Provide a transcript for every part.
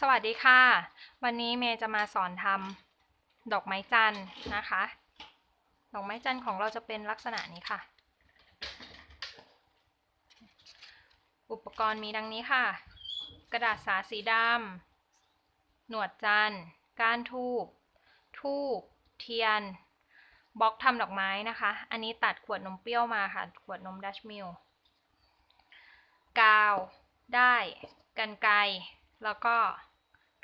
สวัสดีค่ะ วันนี้เมย์จะมาสอนทำดอกไม้จันทร์นะคะ ดอกไม้จันทร์ของเราจะเป็นลักษณะนี้ค่ะ อุปกรณ์มีดังนี้ค่ะ กระดาษสาสีดำหนวดจันทร์ก้านทูบทูบเทียน บล็อกทำดอกไม้นะคะ อันนี้ตัดขวดนมเปรี้ยวมาค่ะ ขวดนมดัชมิลกาว ได้กันไกร แล้วก็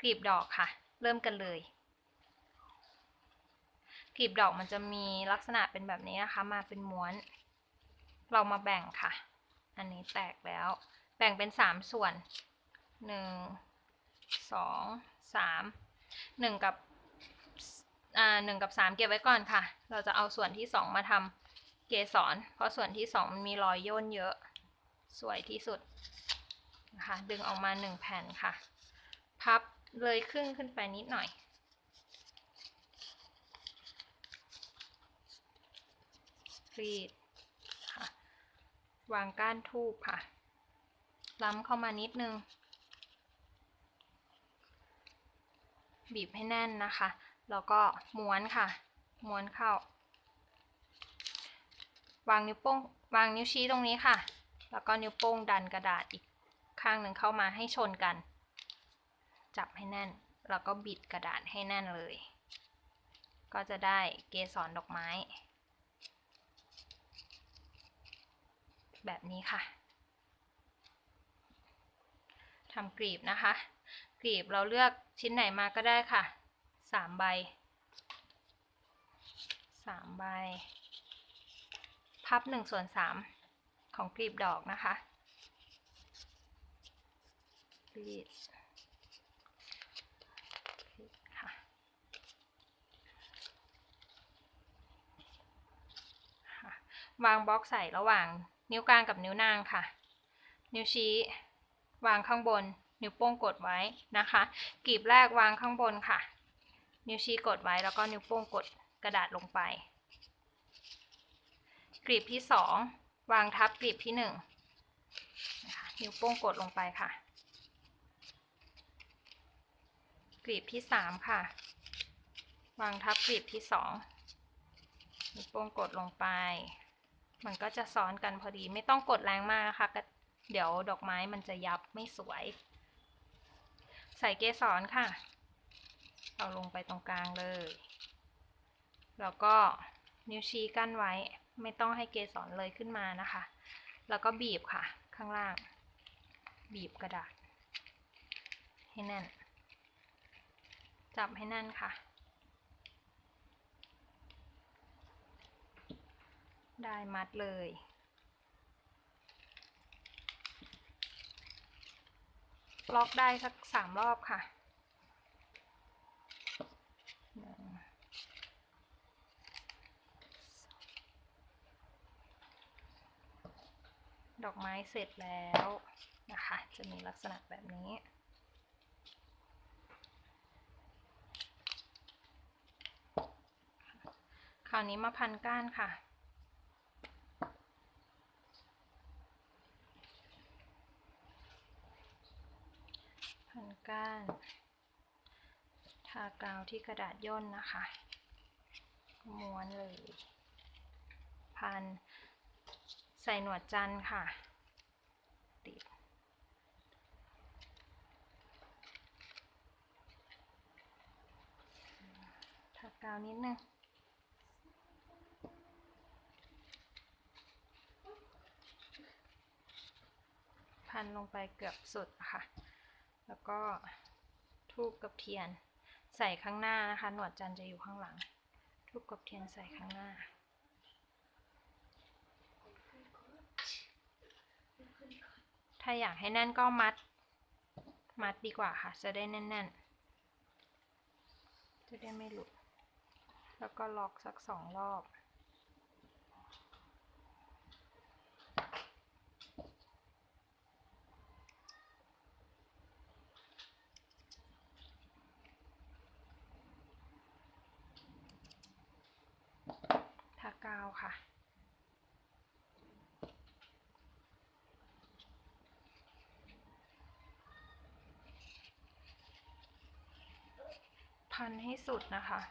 กลีบดอกค่ะ เริ่มกันเลยกลีบดอกมันจะมีลักษณะเป็นแบบนี้นะคะ มาเป็นม้วน เรามาแบ่งค่ะ อันนี้แตกแล้ว แบ่งเป็นสามส่วนหนึ่งสองสามหนึ่งกับอ่าหนึ่งกับสามเก็บไว้ก่อนค่ะ เราจะเอาส่วนที่สองมาทำเกสรเพราะส่วนที่สองมันมีรอยย่นเยอะ สวยที่สุด นะคะดึงออกมาหนึ่งแผ่นค่ะ พับเลยครึ่งขึ้นไปนิดหน่อย รีดค่ะ วางก้านทูบค่ะ ล้ำเข้ามานิดนึง บีบให้แน่นนะคะ แล้วก็ม้วนค่ะ ม้วนเข้า วางนิ้วโป้ง วางนิ้วชี้ตรงนี้ค่ะ แล้วก็นิ้วโป้งดันกระดาษอีก ข้างหนึ่งเข้ามาให้ชนกัน จับให้แน่น แล้วก็บิดกระดาษให้แน่นเลย ก็จะได้เกสรดอกไม้ แบบนี้ค่ะทำกลีบนะคะกลีบเราเลือกชิ้นไหนมาก็ได้ค่ะสามใบสามใบ พับหนึ่งส่วนสามของกลีบดอกนะคะ รีดค่ะวางบล็อกใส่ระหว่างนิ้วกลางกับนิ้วนางค่ะ นิ้วชี้วางข้างบน นิ้วโป้งกดไว้นะคะ กลีบแรกวางข้างบนค่ะ นิ้วชี้กดไว้แล้วก็นิ้วโป้งกดกระดาษลงไป กลีบที่สองวางทับกลีบที่หนึ่งนะคะนิ้วโป้งกดลงไปค่ะ กลีบที่สามค่ะ วางทับกลีบที่สองนิ้วโป้งกดลงไป มันก็จะซ้อนกันพอดีไม่ต้องกดแรงมากนะคะเดี๋ยวดอกไม้มันจะยับไม่สวย ใส่เกสรค่ะ เอาลงไปตรงกลางเลย แล้วก็นิ้วชี้กั้นไว้ ไม่ต้องให้เกสรเลยขึ้นมานะคะ แล้วก็บีบค่ะ ข้างล่าง บีบกระดาษ ให้แน่น จับให้แน่นค่ะ ได้มัดเลย ล็อกได้สักสามรอบค่ะดอกไม้เสร็จแล้วนะคะ จะมีลักษณะแบบนี้ คราวนี้มาพันก้านค่ะ พันก้าน ทากาวที่กระดาษย่นนะคะ ม้วนเลย พัน ใส่หนวดจันทร์ค่ะ ติดทากาวนิดนึง พันลงไปเกือบสุดค่ะ แล้วก็ทูบกับเทียนใส่ข้างหน้านะคะ หนวดจันจะอยู่ข้างหลัง ทูบกับเทียนใส่ข้างหน้า ถ้าอยากให้แน่นก็มัด มัดดีกว่าค่ะ จะได้แน่นๆ จะได้ไม่หลุด แล้วก็ล็อกสักสองรอบ ทากาวค่ะ พ พันให้สุดนะคะ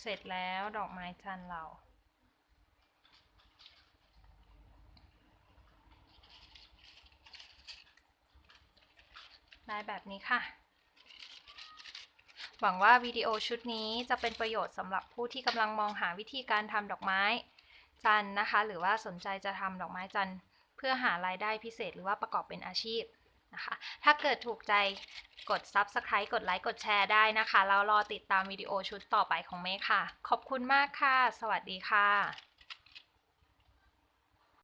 เสร็จแล้วดอกไม้จันเราได้แบบนี้ค่ะ หวังว่าวิดีโอชุดนี้จะเป็นประโยชน์สำหรับผู้ที่กำลังมองหาวิธีการทำดอกไม้จันนะคะ หรือว่าสนใจจะทำดอกไม้จันเพื่อหารายได้พิเศษหรือว่าประกอบเป็นอาชีพนะคะ ถ้าเกิดถูกใจกด Subscribe กดไลค์กดแชร์ได้นะคะ แล้วรอติดตามวิดีโอชุดต่อไปของเมย์ค่ะ ขอบคุณมากค่ะ สวัสดีค่ะ